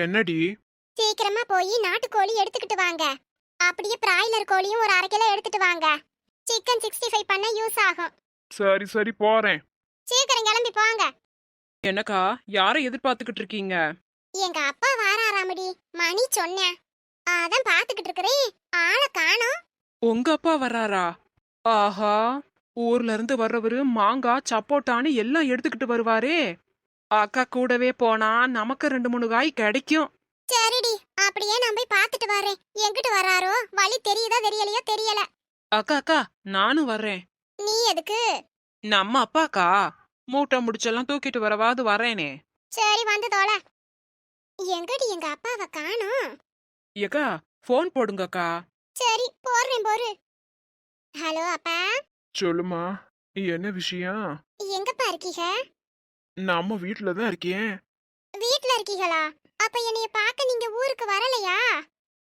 என்னடி? சீக்கிரமா போய் நாட்டுக்கோழி எடுத்துக்கிட்டு வாங்க. அப்படியே பிராய்லர் கோழியும் ஒரு அரை கிலோ எடுத்துட்டு வாங்க. சிக்கன் சிக்ஸ்டி ஃபைவ் பண்ண யூஸ் ஆகும். சரி சரி போறேன். சீக்கிரம் கிளம்பி போங்க. என்னக்கா யாரை எதிர்பார்த்துக்கிட்டு இருக்கீங்க? எங்க அப்பா வாராராமடி மணி சொன்னேன். அதான் பாத்துக்கிட்டு இருக்கிறேன் ஆளை காணோம். உங்க அப்பா வர்றாரா? ஆஹா ஊர்ல இருந்து வர்றவரு மாங்காய் சப்போட்டான்னு எல்லாம் எடுத்துக்கிட்டு வருவாரே. அக்கா கூடவே போனா நமக்கு ரெண்டு மூணு காய் கிடைக்கும். சரிடி அப்படியே நான் போய் பாத்துட்டு வரேன் எங்கிட்டு வராரோ வழி தெரியுதா தெரியலையோ தெரியல. அக்கா அக்கா நானும் வர்றேன். நீ எதுக்கு? நம்ம அப்பாக்கா? மூட்டை முடிச்செல்லாம் தூக்கிட்டு வரவாது வரேனே சரி வந்து தோல. எங்கடி எங்க அப்பாவை காணோம்? ஏக்கா ஃபோன் போடுங்கக்கா. சரி போடுறேன் போரு ஹலோ அப்பா. சொல்லுமா என்ன விஷயம்? எங்கப்பா இருக்கீங்க? நம்ம வீட்ல தான் இருக்கேன். வீட்ல இருக்கீங்களா? அப்ப என்னைய பார்க்க நீங்க ஊருக்கு வரலையா?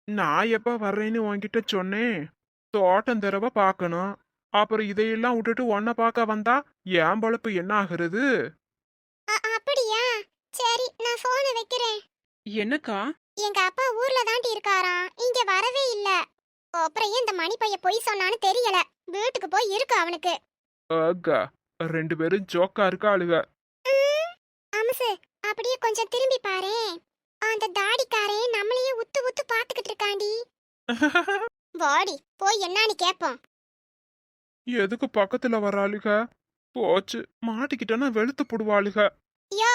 நான் எப்ப வர்றேன்னு உன்கிட்ட சொன்னேன். தோட்டம் தடவை பார்க்கணும். அப்புறம் இதையெல்லாம் விட்டுட்டு உன்னை பார்க்க வந்தா என் பொழப்பு என்ன ஆகுறது? அப்படியா? சரி நான் போனை வைக்கிறேன். என்னக்கா? எங்க அப்பா ஊர்ல தாண்டி இருக்காராம். இங்க வரவே இல்ல. அப்புறம் ஏன் இந்த மணி பைய பொய் சொன்னான்னு தெரியல. வீட்டுக்கு போய் இருக்கு அவனுக்கு. அக்கா ரெண்டு பேரும் ஜோக்கா இருக்காளுக. ம், அம்சு அப்படியே கொஞ்சம் திரும்பி பாரேன் அந்த தாடிக்காரன் நம்மளையே உத்து உத்து பாத்துக்கிட்டு இருக்காண்டி வாடி போய் என்னன்னு கேப்போம். எதுக்கு பக்கத்துல வராளுக போச்சு. மாட்டிக்கிட்டனா வெளுத்து போடுவாளுக. யோ!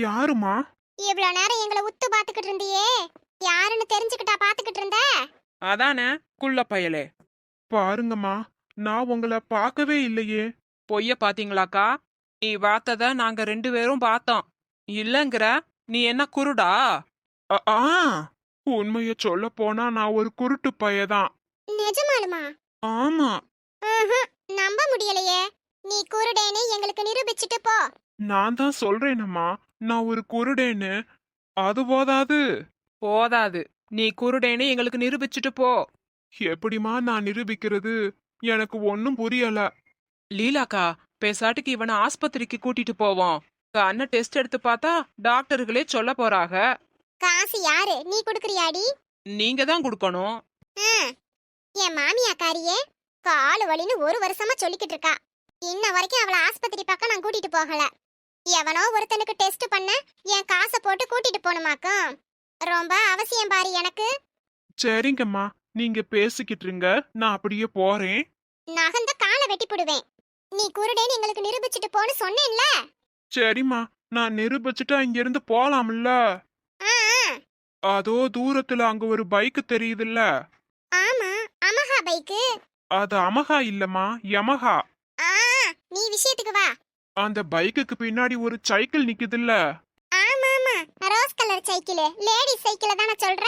யாருமா இவ்வளவு நேரம் எங்களை உத்து பாத்துக்கிட்டு இருந்தியே. யாருன்னு தெரிஞ்சுக்கிட்டா பாத்துக்கிட்டு இருந்த? அதானே குள்ள பயலே. பாருங்கம்மா நான் உங்களை பார்க்கவே இல்லையே. பொய்ய பாத்தீங்களாக்கா நீ பார்த்தத நாங்க ரெண்டு பேரும் பார்த்தோம். இல்லங்கிற நீ என்ன குருடா? அ- ஆ உண்மைய சொல்ல போனா நான் ஒரு குருட்டு பையதான். நிஜமாலுமா? ஆமா. நம்ப முடியலையே. நீ குருடேன்னு எங்களுக்கு நிரூபிச்சுட்டு போ. நான் தான் சொல்றேனம்மா. நான் ஒரு குருடேன்னு. அது போதாது. போதாது. நீ குருடேன்னு எங்களுக்கு நிரூபிச்சுட்டு போ. எப்படிம்மா நான் நிரூபிக்கிறது? எனக்கு ஒன்னும் புரியல. லீலாக்கா பேசாட்டுக்கு இவனை ஆஸ்பத்திரிக்கு கூட்டிட்டு போவோம். கண்ண டெஸ்ட் எடுத்து பார்த்தா டாக்டர்களே சொல்ல போறாக. காசு யாரு? நீ குடுக்குறியாடி? நீங்க தான் கொடுக்கணும். ஆ, என் மாமியாக்காரியே காலு வலின்னு ஒரு வருஷமா சொல்லிக்கிட்டு இருக்கா. இன்ன வரைக்கும் அவளை ஆஸ்பத்திரி பக்கம் நான் கூட்டிட்டு போகல. எவனோ ஒருத்தனுக்கு டெஸ்ட் பண்ண என் காசை போட்டு கூட்டிட்டு போகணுமாக்கும். ரொம்ப அவசியம் பாரு எனக்கு. சரிங்கம்மா நீங்க பேசிக்கிட்டு இருங்க நான் அப்படியே போறேன். நகந்த காலை வெட்டி போடுவேன் நீ குருடேன்னு எங்களுக்கு நிரூபிச்சுட்டு போன்னு சொன்னேன்ல. சரிம்மா நான் நிரூபிச்சுட்டா இங்க இருந்து போலாம்ல. ஆ, ஆ. அதோ தூரத்துல அங்க ஒரு பைக் தெரியுதுல்ல. ஆமா அமஹா பைக்கு. அது அமகா இல்லம்மா யமகா ஆ நீ விஷயத்துக்கு வா. அந்த பைக்குக்கு பின்னாடி ஒரு சைக்கிள் நிக்குதுல்ல. ஆமா ஆமா ரோஸ் கலர் சைக்கிள். லேடி சைக்கிள தானே சொல்ற?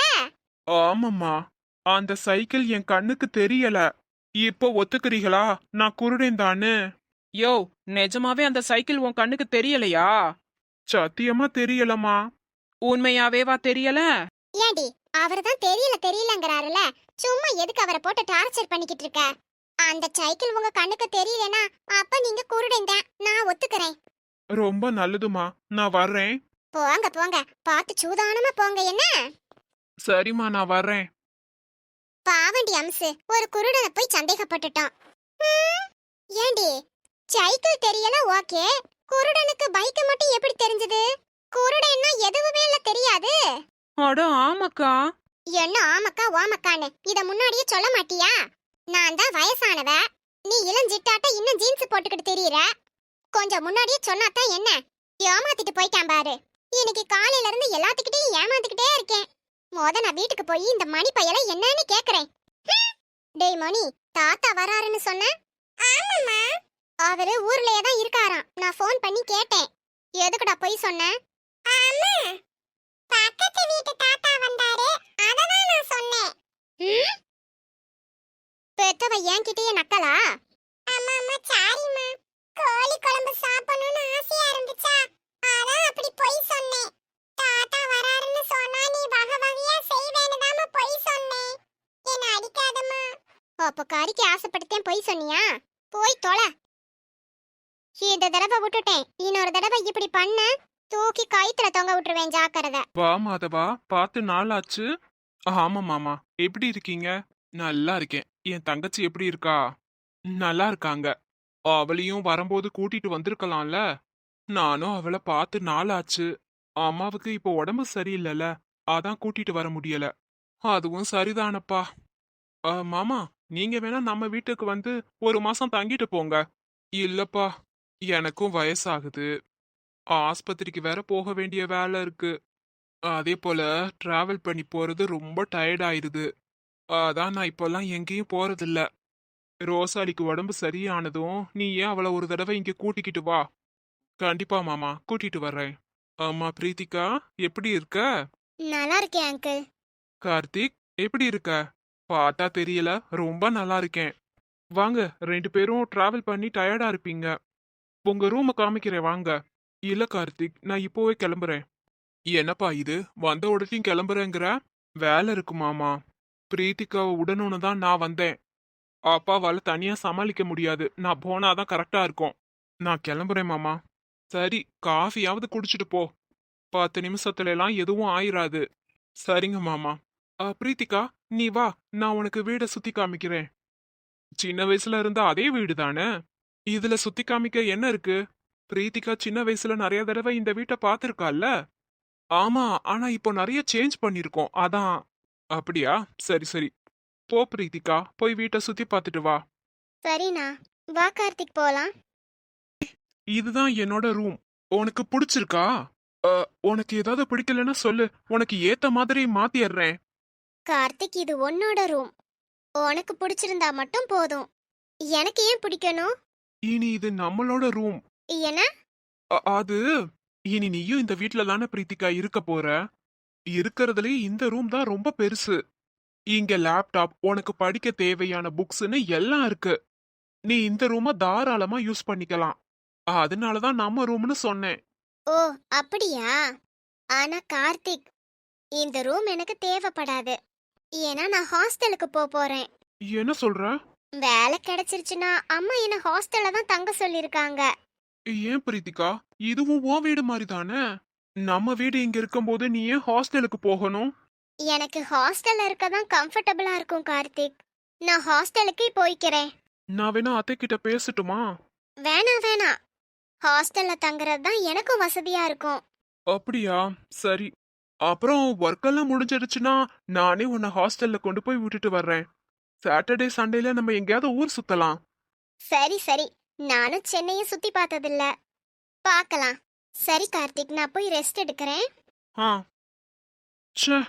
ஆமாம்மா அந்த சைக்கிள் என் கண்ணுக்கு தெரியல. இப்போ ஒத்துக்கிறீங்களா நான் குருடேன் தானு? யோ நிஜமாவே அந்த சைக்கிள் உன் கண்ணுக்கு தெரியலையா? சத்தியமா தெரியலம்மா. உண்மையாவேவா தெரியல? ஏண்டி அவர் தான் தெரியல தெரியலங்கறாருல. சும்மா எதுக்கு அவரை போட்டு டார்ச்சர் பண்ணிக்கிட்டு இருக்க? அந்த சைக்கிள் உங்க கண்ணுக்கு தெரியலனா அப்ப நீங்க குருடன் தான். நான் ஒத்துக்கிறேன். ரொம்ப நல்லதுமா நான் வர்றேன். போங்க போங்க. பார்த்து சூதானமா போங்க என்ன? சரிம்மா நான் வர்றேன். பாவண்டி அம்சு ஒரு குருடனை போய் சந்தேகப்பட்டுட்டோம் ம், ஏண்டி? சைக்கிள் தெரியல ஓகே. குருடனுக்கு பைக் மட்டும் எப்படி தெரிஞ்சது? குருடன்னா எதுவுமே இல்ல தெரியாது. அட ஆமாக்கா. என்ன ஆமக்கா ஓமக்கான்னு? இத முன்னாடியே சொல்ல மாட்டியா? நான் தான் வயசானவ. நீ இளஞ்சிட்டாட்ட இன்னும் ஜீன்ஸ் போட்டுக்கிட்டு தெரியற? கொஞ்சம் முன்னாடியே சொன்னாதான் என்ன? ஏமாத்திட்டு போயிட்டான் பாரு. இன்னைக்கு காலையில இருந்து எல்லாத்துக்கிட்டையும் ஏமாத்திக்கிட்டே இருக்கேன். மொத நான் வீட்டுக்கு போய் இந்த மணி பையல என்னன்னு கேக்குறேன். டேய் மணி தாத்தா வராருன்னு சொன்ன? ஆமாம்மா. அவரு ஊர்லயே தான் இருக்காராம். நான் ஃபோன் பண்ணி கேட்டேன். எதுக்குடா போய் சொன்னேன் தடவை விட்டுட்டேன். இன்னொரு தடவை இப்படி பண்ண தூக்கி கயித்துல தொங்க விட்டுருவேன் ஜாக்கிரத. வா மாதவா பார்த்து ஆச்சு ஆமா மாமா. எப்படி இருக்கீங்க? நல்லா இருக்கேன். என் தங்கச்சி எப்படி இருக்கா? நல்லா இருக்காங்க. அவளையும் வரும்போது கூட்டிட்டு வந்திருக்கலாம்ல? நானும் அவளை பார்த்து ஆச்சு அம்மாவுக்கு இப்போ உடம்பு சரியில்லைல்ல அதான் கூட்டிட்டு வர முடியல. அதுவும் சரிதானப்பா. ஆ, மாமா நீங்க வேணா நம்ம வீட்டுக்கு வந்து ஒரு மாசம் தங்கிட்டு போங்க. இல்லப்பா. எனக்கும் வயசாகுது. ஆஸ்பத்திரிக்கு வேற போக வேண்டிய வேலை இருக்கு. அதே போல டிராவல் பண்ணி போறது ரொம்ப டயர்ட் ஆயிருது. அதான் நான் இப்போல்லாம் எங்கேயும் போறதில்ல. ரோசாலிக்கு உடம்பு சரியானதும் நீ ஏன் அவளை ஒரு தடவை இங்க கூட்டிக்கிட்டு வா? கண்டிப்பா மாமா கூட்டிட்டு வர்றேன். அம்மா பிரீத்திகா எப்படி இருக்க? நல்லா இருக்கேன் அங்கிள் கார்த்திக் எப்படி இருக்க? பார்த்தா தெரியல ரொம்ப நல்லா இருக்கேன். வாங்க ரெண்டு பேரும் டிராவல் பண்ணி டயர்டா இருப்பீங்க. உங்க ரூமை காமிக்கிறேன் வாங்க. இல்ல கார்த்திக் நான் இப்போவே கிளம்புறேன். என்னப்பா இது? வந்த உடனே கிளம்புறேங்கிற? வேலை இருக்கு மாமா. பிரீத்திக்காவை உடனுன்னு தான் நான் வந்தேன். அப்பாவால் தனியா சமாளிக்க முடியாது. நான் போனாதான் கரெக்டா இருக்கும். நான் கிளம்புறேன் மாமா. சரி காஃபியாவது குடிச்சிட்டு போ. பத்து நிமிஷத்துல எல்லாம் எதுவும் ஆயிராது. சரிங்க மாமா. பிரீத்திகா நீ வா. நான் உனக்கு வீடை சுத்தி காமிக்கிறேன். சின்ன வயசுல இருந்த அதே வீடு தானே இதுல சுத்தி காமிக்க என்ன இருக்கு? பிரீத்திகா சின்ன வயசுல நிறைய தடவை இந்த வீட்டை பார்த்திருக்கால்ல ஆமா ஆனா இப்போ நிறைய சேஞ்ச் பண்ணிருக்கோம் அதான். அப்படியா? சரி சரி. போ பிரீத்திகா போய் வீட்டை சுத்தி பார்த்துட்டு வா. சரிண்ணா. வா கார்த்திக் போலாம் இதுதான் என்னோட ரூம். உனக்கு பிடிச்சிருக்கா? உனக்கு ஏதாவது பிடிக்கலன்னா சொல்லு. உனக்கு ஏத்த மாதிரி மாத்திடுறேன் கார்த்திக் இது உன்னோட ரூம். உனக்கு பிடிச்சிருந்தா மட்டும் போதும். எனக்கு ஏன் பிடிக்கணும்? இனி இது நம்மளோட ரூம் என்ன? அ- அது இனி நீயும் இந்த வீட்ல தானே பிரீத்திகா இருக்க போற? இருக்கறதுலயே இந்த ரூம் தான் ரொம்ப பெருசு. இங்க லேப்டாப் உனக்கு படிக்க தேவையான புக்ஸ்னு எல்லாம் இருக்கு. நீ இந்த ரூமை தாராளமா யூஸ் பண்ணிக்கலாம். அதனாலதான் நம்ம ரூம்னு சொன்னேன். ஓ அப்படியா? ஆனா கார்த்திக் இந்த ரூம் எனக்கு தேவைப்படாது. ஏன்னா நான் ஹாஸ்டலுக்கு போக போறேன். என்ன சொல்ற? வேலை கிடைச்சிருச்சுன்னா அம்மா என்ன ஹாஸ்டல்ல தான் தங்க சொல்லிருக்காங்க ஏன் பிரீத்திகா? இதுவும் உன் வீடு மாதிரி தானே? நம்ம வீடு இங்க இருக்கும்போது நீ ஏன் ஹாஸ்டலுக்கு போகணும்? எனக்கு ஹாஸ்டல்ல இருக்க தான் கம்ஃபர்டபுளா இருக்கும் கார்த்திக். நான் ஹாஸ்டலுக்கு போய்க்கிறேன். நான் வேணா அத்தை கிட்ட பேசட்டுமா? வேணாம் வேணாம். ஹாஸ்டல்ல தங்குறது தான் எனக்கும் வசதியா இருக்கும். அப்படியா? சரி. அப்புறம் ஒர்க் எல்லாம் முடிஞ்சிடுச்சுன்னா நானே உன்னை ஹாஸ்டல்ல கொண்டு போய் விட்டுட்டு வர்றேன். சாட்டர்டே சண்டேல நம்ம எங்கேயாவது ஊர் சுத்தலாம். சரி சரி. நானும் சென்னையை சுத்தி பார்த்ததில்ல. பார்க்கலாம். சரி கார்த்திக் நான் போய் ரெஸ்ட் எடுக்கிறேன். ஆ. ச்சே.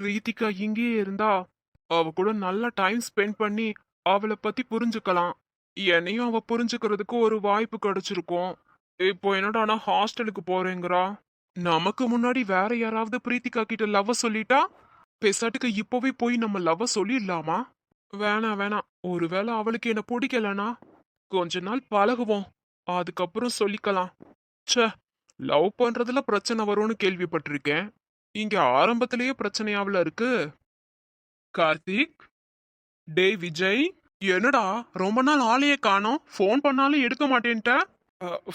பிரீத்திகா இங்கேயே இருந்தா அவ கூட நல்லா டைம் ஸ்பெண்ட் பண்ணி அவளை பத்தி புரிஞ்சுக்கலாம். என்னையும் அவ புரிஞ்சுக்கிறதுக்கு ஒரு வாய்ப்பு கிடைச்சிருக்கும். இப்போ என்னடா ஹாஸ்டலுக்கு போறேங்கிறா? நமக்கு முன்னாடி வேற யாராவது பிரீத்திகா கிட்ட லவ் சொல்லிட்டா? பெசாட்டுக்கு இப்போவே போய் நம்ம லவ் சொல்லிடலாமா? வேணாம் வேணாம் ஒருவேளை அவளுக்கு என்ன பிடிக்கலனா? கொஞ்ச நாள் பழகுவோம். அதுக்கப்புறம் சொல்லிக்கலாம். ச்சே லவ் பண்றதுல பிரச்சனை வரும்னு கேள்விப்பட்டிருக்கேன். இங்க ஆரம்பத்திலேயே பிரச்சனையாவில் இருக்கு. கார்த்திக்? டேய் விஜய். என்னடா ரொம்ப நாள் ஆளையே காணோம். ஃபோன் பண்ணாலும் எடுக்க மாட்டேன்ட்ட.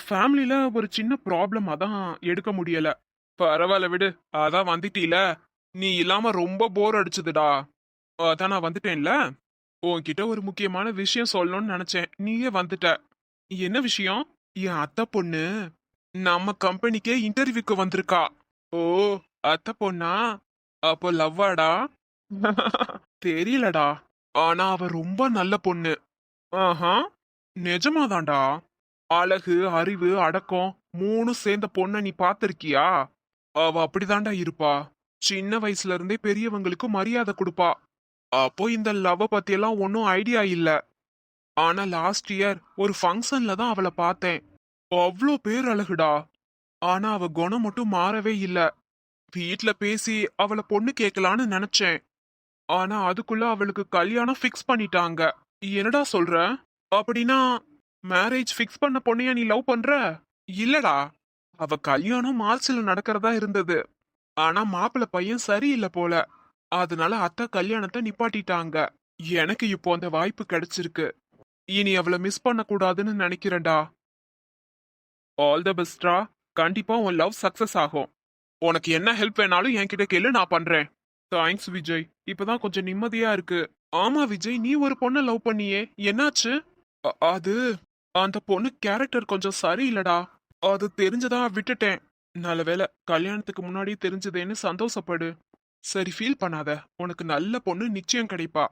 ஃபேமிலியில ஒரு சின்ன ப்ராப்ளம் அதான் எடுக்க முடியல. பரவாயில்ல விடு அதான் வந்துட்டீல. நீ இல்லாம ரொம்ப போர் அடிச்சதுடா. அதான் நான் வந்துட்டேன்ல. உன்கிட்ட ஒரு முக்கியமான விஷயம் சொல்லணும்னு நினைச்சேன். நீயே வந்துட்ட. என்ன விஷயம்? என் அத்தை பொண்ணு நம்ம கம்பெனிக்கே இன்டர்வியூக்கு வந்திருக்கா. ஓ அத்தை பொண்ணா? அப்போ லவ்வாடா? தெரியலடா. ஆனா அவ ரொம்ப நல்ல பொண்ணு. ஆஹா நிஜமாதான்டா. அழகு அறிவு அடக்கம் மூணு சேர்ந்த பொண்ண நீ பாத்திருக்கியா அவ அப்படிதான்டா இருப்பா. சின்ன வயசுல இருந்தே பெரியவங்களுக்கு மரியாதை கொடுப்பா. அப்போ இந்த லவ் பத்தியெல்லாம் ஒன்றும் ஐடியா இல்ல. ஆனா லாஸ்ட் இயர் ஒரு ஃபங்க்ஷன்ல தான் அவளை பார்த்தேன். அவ்வளோ பேர் அழகுடா. ஆனா அவ குணம் மட்டும் மாறவே இல்ல. வீட்ல பேசி அவளை பொண்ணு கேட்கலான்னு நினைச்சேன். ஆனா அதுக்குள்ள அவளுக்கு கல்யாணம் ஃபிக்ஸ் பண்ணிட்டாங்க. என்னடா சொல்ற? அப்படின்னா மேரேஜ் ஃபிக்ஸ் பண்ண பொண்ணையா நீ லவ் பண்ற? இல்லடா. அவ கல்யாணம் மார்ச்ல நடக்கிறதா இருந்தது. ஆனா மாப்பிள்ள பையன் சரியில்லை போல. அதனால அத்தை கல்யாணத்தை நிப்பாட்டிட்டாங்க. எனக்கு இப்போ அந்த வாய்ப்பு கிடைச்சிருக்கு. இனி அவளை மிஸ் பண்ண கூடாதுன்னு நினைக்கிறேன்டா ஆல் த பெஸ்ட்ரா கண்டிப்பா உன் லவ் சக்சஸ் ஆகும். உனக்கு என்ன ஹெல்ப் வேணாலும் என்கிட்ட கேளு நான் பண்றேன். தேங்க்ஸ் விஜய். இப்பதான் கொஞ்சம் நிம்மதியா இருக்கு. ஆமா விஜய் நீ ஒரு பொண்ணை லவ் பண்ணியே. என்னாச்சு? அது அந்த பொண்ணு கேரக்டர் கொஞ்சம் சரியில்லடா. அது தெரிஞ்சதா விட்டுட்டேன். நல்ல வேளை கல்யாணத்துக்கு முன்னாடி தெரிஞ்சதேன்னு சந்தோஷப்படு. சரி ஃபீல் பண்ணாத. உனக்கு நல்ல பொண்ணு நிச்சயம் கிடைப்பா.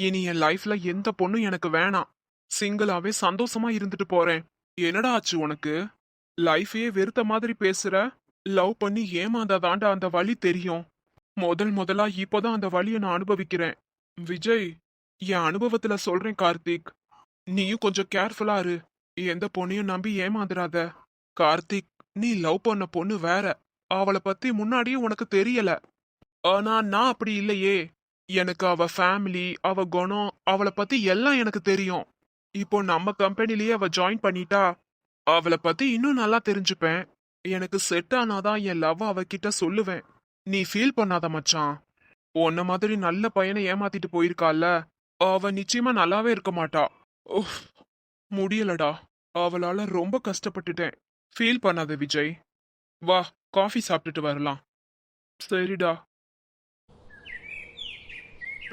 இனி என் லைஃப்ல எந்த பொண்ணும் எனக்கு வேணாம். சிங்கிளாவே சந்தோஷமா இருந்துட்டு போறேன். என்னடா ஆச்சு உனக்கு? லைஃபையே வெறுத்த மாதிரி பேசுற? லவ் பண்ணி ஏமாந்தாதாண்டா அந்த வழி தெரியும். முதல் முதலா இப்போதான் அந்த வழியை நான் அனுபவிக்கிறேன். விஜய் என் அனுபவத்துல சொல்றேன் கார்த்திக். நீயும் கொஞ்சம் கேர்ஃபுல்லா இரு. எந்த பொண்ணையும் நம்பி ஏமாந்துடாத. கார்த்திக் நீ லவ் பண்ண பொண்ணு வேற. அவளை பத்தி முன்னாடியே உனக்கு தெரியல. ஆனா நான் அப்படி இல்லையே. எனக்கு அவ ஃபேமிலி அவ குணம் அவளை பத்தி எல்லாம் எனக்கு தெரியும். இப்போ நம்ம கம்பெனிலேயே அவ ஜாயின் பண்ணிட்டா அவளை பத்தி இன்னும் நல்லா தெரிஞ்சுப்பேன். எனக்கு செட் ஆனாதான் என் லவ் அவகிட்ட சொல்லுவேன். நீ ஃபீல் பண்ணாத மச்சான். உன்ன மாதிரி நல்ல பையனை ஏமாத்திட்டு போயிருக்கால. அவ நிச்சயமா நல்லாவே இருக்க மாட்டா. ஓஹ் முடியலடா. அவளால ரொம்ப கஷ்டப்பட்டுட்டேன். ஃபீல் பண்ணாத விஜய். வா காஃபி சாப்பிட்டுட்டு வரலாம். சரிடா.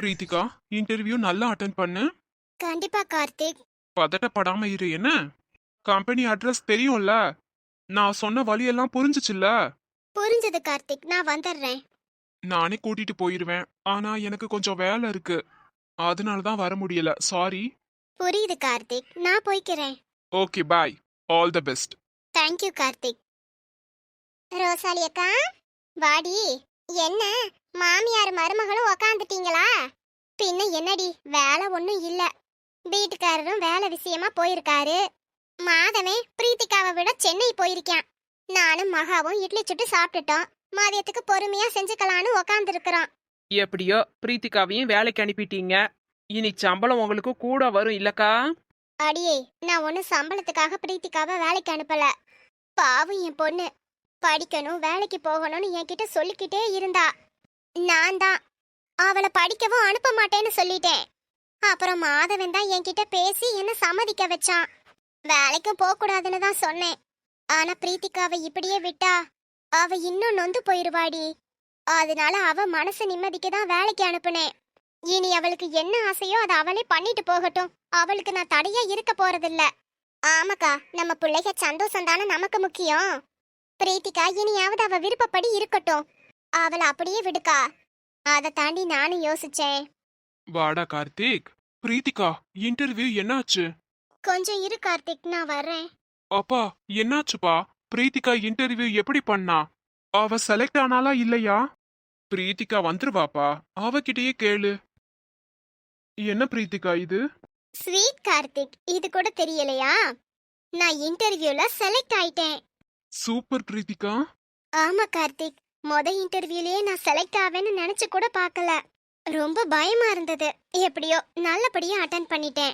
பிரீத்திகா இன்டர்வியூ நல்லா அட்டன் பண்ணு. கண்டிப்பா கார்த்திக். பதட்டப்படாம இரு என்ன? கம்பெனி அட்ரஸ் தெரியும்ல? நான் சொன்ன வழியெல்லாம் புரிஞ்சுச்சுல்ல? புரிஞ்சது கார்த்திக். நான் வந்துடுறேன் நானே கூட்டிட்டு போயிருவேன். ஆனா எனக்கு கொஞ்சம் வேலை இருக்கு. அதனால தான் வர முடியல. சாரி புரியுது கார்த்திக். நான் போய்க்கிறேன். Okay bye all the best thank you Karthik. Rosalie அக்கா வாடி. என்ன? மாமியார் மருமகளும் உக்காந்துட்டீங்களா? பின்ன என்னடி வேலை ஒன்றும் இல்ல. வீட்டுக்காரரும் வேலை விஷயமா போயிருக்காரு. மாதமே பிரீத்திகாவை விட சென்னை போயிருக்கான். நானும் மகாவும் இட்லி சுட்டு சாப்பிட்டுட்டோம். மதியத்துக்கு பொறுமையா செஞ்சுக்கலான்னு உக்காந்துருக்குறோம். எப்படியோ பிரீத்திகாவையும் வேலைக்கு அனுப்பிட்டீங்க. இனி சம்பளம் உங்களுக்கு கூட வரும் இல்லக்கா? அடியே நான் ஒன்றும் சம்பளத்துக்காக பிரீத்திகாவை வேலைக்கு அனுப்பல. பாவம் என் பொண்ணு. படிக்கணும் வேலைக்கு போகணும்னு என்கிட்ட சொல்லிக்கிட்டே இருந்தா. நான் தான் அவளை படிக்கவும் அனுப்ப மாட்டேன்னு சொல்லிட்டேன். அப்புறம் மாதவன் தான் என்கிட்ட பேசி என்ன சம்மதிக்க வச்சான். வேலைக்கும் போகக்கூடாதுன்னு தான் சொன்னேன். ஆனா பிரீத்திகாவை இப்படியே விட்டா அவ இன்னும் நொந்து போயிருவாடி. அதனால அவ மனசு நிம்மதிக்கு தான் வேலைக்கு அனுப்புனேன். இனி அவளுக்கு என்ன ஆசையோ அதை அவளே பண்ணிட்டு போகட்டும். அவளுக்கு நான் தடையா இருக்க போறதில்ல. ஆமாக்கா நம்ம பிள்ளைக சந்தோஷம் தானே நமக்கு முக்கியம். பிரீத்திகா இனியாவது அவ விருப்பப்படி இருக்கட்டும். அவளை அப்படியே விடுக்கா. அதை தாண்டி நானும் யோசிச்சேன். வாடா கார்த்திக் பிரீத்திகா இன்டர்வியூ என்னாச்சு? கொஞ்சம் இரு கார்த்திக் நான் வர்றேன். அப்பா என்னாச்சுப்பா? பிரீத்திகா இன்டர்வியூ எப்படி பண்ணா? அவ செலக்ட் ஆனாலா இல்லையா? பிரீத்திகா வந்துருவாப்பா அவகிட்டயே கேளு. என்ன பிரீத்திகா இது? ஸ்வீட் கார்த்திக் இது கூட தெரியலையா? நான் இன்டர்வியூல செலக்ட் ஆயிட்டேன். சூப்பர் பிரீத்திகா. ஆமா கார்த்திக் மொத இன்டர்வியூலயே நான் செலக்ட் ஆவேன்னு நினைச்சு கூட பார்க்கல. ரொம்ப பயமா இருந்தது. எப்படியோ நல்லபடியா அட்டன் பண்ணிட்டேன்.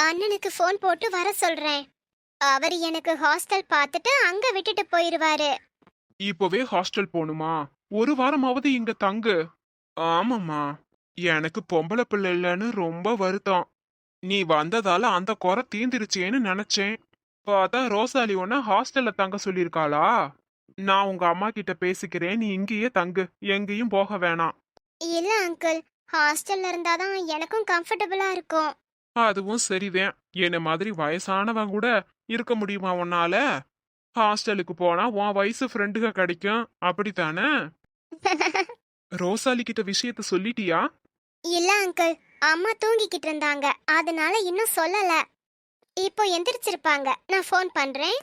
அண்ணனுக்கு ஃபோன் போட்டு வர சொல்றேன். அவர் எனக்கு ஹாஸ்டல் பார்த்துட்டு அங்க விட்டுட்டு போயிருவாரு. இப்போவே ஹாஸ்டல் போகணுமா ஒரு வாரமாவது இங்க தங்கு. ஆமாம்மா. எனக்கு பொம்பளை பிள்ளை இல்லைன்னு ரொம்ப வருத்தம். நீ வந்ததால அந்த குறை தீந்துருச்சேன்னு நினைச்சேன். பார்த்தா ரோசாலி ஒன்ன ஹாஸ்டல்ல தங்க சொல்லியிருக்காளா? நான் உங்க அம்மா கிட்ட பேசிக்கிறேன். நீ இங்கேயே தங்கு. எங்கேயும் போக வேணாம். இல்ல அங்கிள் ஹாஸ்டல்ல இருந்தாதான் எனக்கும் கம்ஃபர்டபுளா இருக்கும். அதுவும் சரிதான். என்ன மாதிரி வயசானவன் கூட இருக்க முடியுமா உன்னால? ஹாஸ்டலுக்கு போனா உன் வயசு ஃப்ரெண்டுக கிடைக்கும். அப்படித்தானே? ரோசாலி கிட்ட விஷயத்த சொல்லிட்டியா? இல்ல அங்கிள் அம்மா தூங்கிக்கிட்டு இருந்தாங்க. அதனால இன்னும் சொல்லல. இப்போ எந்திரிச்சிருப்பாங்க. நான் ஃபோன் பண்றேன்.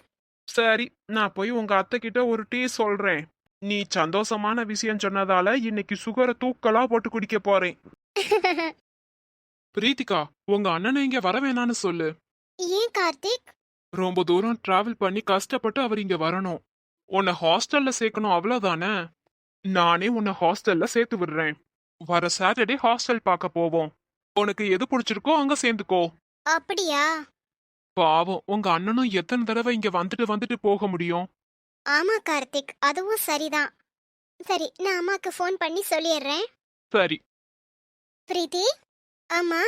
சரி நான் போய் உங்க அத்தை கிட்ட ஒரு டீ சொல்றேன். நீ சந்தோஷமான விஷயம் சொன்னதால இன்னைக்கு சுகரை தூக்கலா போட்டு குடிக்க போறேன். பிரீத்திகா உங்க அண்ணனை இங்க வர வேணான்னு சொல்லு. ஏன் கார்த்திக்? ரொம்ப தூரம் டிராவல் பண்ணி கஷ்டப்பட்டு அவர் இங்க வரணும். உன்னை ஹாஸ்டல்ல சேர்க்கணும் அவ்வளவுதானே? நானே உன்னை ஹாஸ்டல்ல சேர்த்து விடுறேன். வர சாட்டர்டே ஹாஸ்டல் பார்க்க போவோம். உனக்கு எது பிடிச்சிருக்கோ அங்க சேர்ந்துக்கோ. அப்படியா? பாவம் உங்க அண்ணனும் எத்தனை தடவை இங்க வந்துட்டு வந்துட்டு போக முடியும்? ஆமா கார்த்திக். அதுவும் சரிதான். சரி நான் அம்மாக்கு ஃபோன் பண்ணி சொல்லிடுறேன். சரி. பிரீத்தி? ஆமா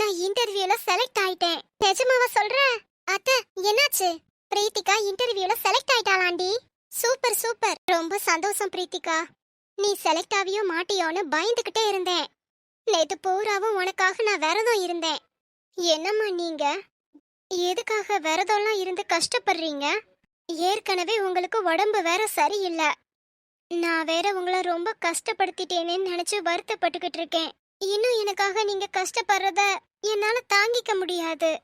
நான் இன்டர்வியூல செலக்ட் ஆயிட்டேன். நிஜமாவா சொல்ற? அத்தை என்னாச்சு? பிரீத்திகா இன்டர்வியூல செலக்ட் ஆயிட்டாளாண்டி. Super super. ரொம்ப சந்தோஷம் பிரீத்திகா. நீ செலக்ட் ஆவியோ மாட்டியோன்னு பயந்துகிட்டே இருந்தேன். நேத்து பூராவும் உனக்காக நான் விரதம் இருந்தேன். என்னம்மா நீங்க? எதுக்காக விரதம்லாம் இருந்து கஷ்டப்படுறீங்க? ஏற்கனவே உங்களுக்கு உடம்பு வேற சரியில்லை. நான் வேற உங்களை ரொம்ப கஷ்டப்படுத்திட்டேனேன்னு நினைச்சு வருத்தப்பட்டுக்கிட்டு இருக்கேன். இன்னும் எனக்காக நீங்க கஷ்டப்படுறத என்னால தாங்கிக்க முடியாது.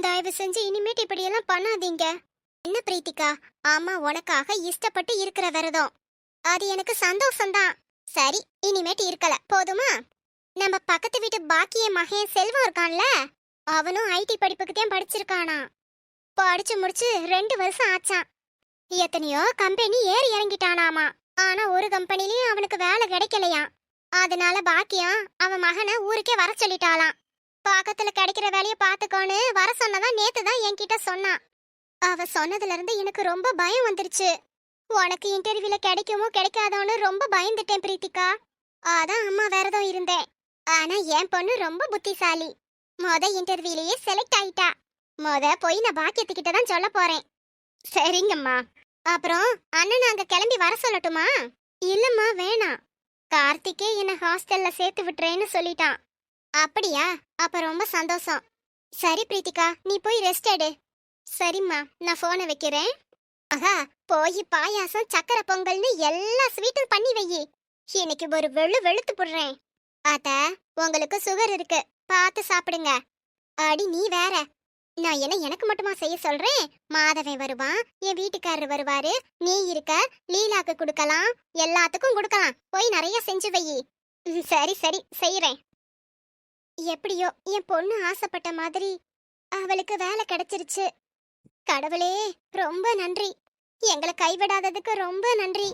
தயவு செஞ்சு இனிமேட்டு இப்படியெல்லாம் பண்ணாதீங்க. என்ன பிரீத்திகா? ஆமா உனக்காக இஷ்டப்பட்டு இருக்கிற விரதம். அது எனக்கு சந்தோஷம்தான். சரி இனிமேட்டு இருக்கல. போதுமா? நம்ம பக்கத்து வீட்டு பாக்கிய மகன் செல்வம் இருக்கான்ல? அவனும் ஐடி படிப்புக்கு தான் படிச்சிருக்கானா. படிச்சு முடிச்சு ரெண்டு வருஷம் ஆச்சான். எத்தனையோ கம்பெனி ஏறி இறங்கிட்டானாமா. ஆனா ஒரு கம்பெனிலயும் அவனுக்கு வேலை கிடைக்கலையாம் அதனால பாக்கியம் அவன் மகனை ஊருக்கே வர சொல்லிட்டாளாம். பக்கத்துல கிடைக்கிற வேலைய பாத்துக்கோன்னு வர சொன்னதா நேத்து தான் என்கிட்ட சொன்னான். அவ சொன்னதுல இருந்து எனக்கு ரொம்ப பயம் வந்துருச்சு. உனக்கு இன்டர்வியூல கிடைக்குமோ கிடைக்காதோன்னு ரொம்ப பயந்துட்டேன் பிரீத்திகா. அதான் அம்மா விரதம் இருந்தேன். ஆனா என் பொண்ணு ரொம்ப புத்திசாலி. மொத இன்டர்வியூலயே செலக்ட் ஆயிட்டா. மொத போய் நான் பாக்கியத்துக்கிட்ட தான் சொல்ல போறேன். சரிங்கம்மா. அப்புறம் அண்ணன் அங்க கிளம்பி வர சொல்லட்டுமா? இல்லம்மா வேணாம். கார்த்திகே என்ன ஹாஸ்டல்ல சேர்த்து விட்டுறேன்னு சொல்லிட்டான். அப்படியா? அப்ப ரொம்ப சந்தோஷம். சரி பிரீத்திகா நீ போய் ரெஸ்ட் எடு. சரிம்மா நான் போனை வைக்கிறேன். ஆஹா போய் பாயாசம் சக்கரை பொங்கல்னு எல்லா ஸ்வீட்டும் பண்ணி வையி. இன்னைக்கு ஒரு வெள்ளு வெளுத்து போடுறேன். ஆத்த உங்களுக்கு சுகர் இருக்கு. பார்த்து சாப்பிடுங்க. அடி நீ வேற. நான் என்ன எனக்கு மட்டுமா செய்ய சொல்றேன்? மாதவன் வருவான் என் வீட்டுக்காரர் வருவாரு. நீ இருக்க லீலாக்கு கொடுக்கலாம் எல்லாத்துக்கும் கொடுக்கலாம். போய் நிறைய செஞ்சு வை. சரி சரி செய்யறேன் எப்படியோ என் பொண்ணு ஆசைப்பட்ட மாதிரி அவளுக்கு வேலை கிடைச்சிருச்சு. கடவுளே ரொம்ப நன்றி. எங்களை கைவிடாததுக்கு ரொம்ப நன்றி.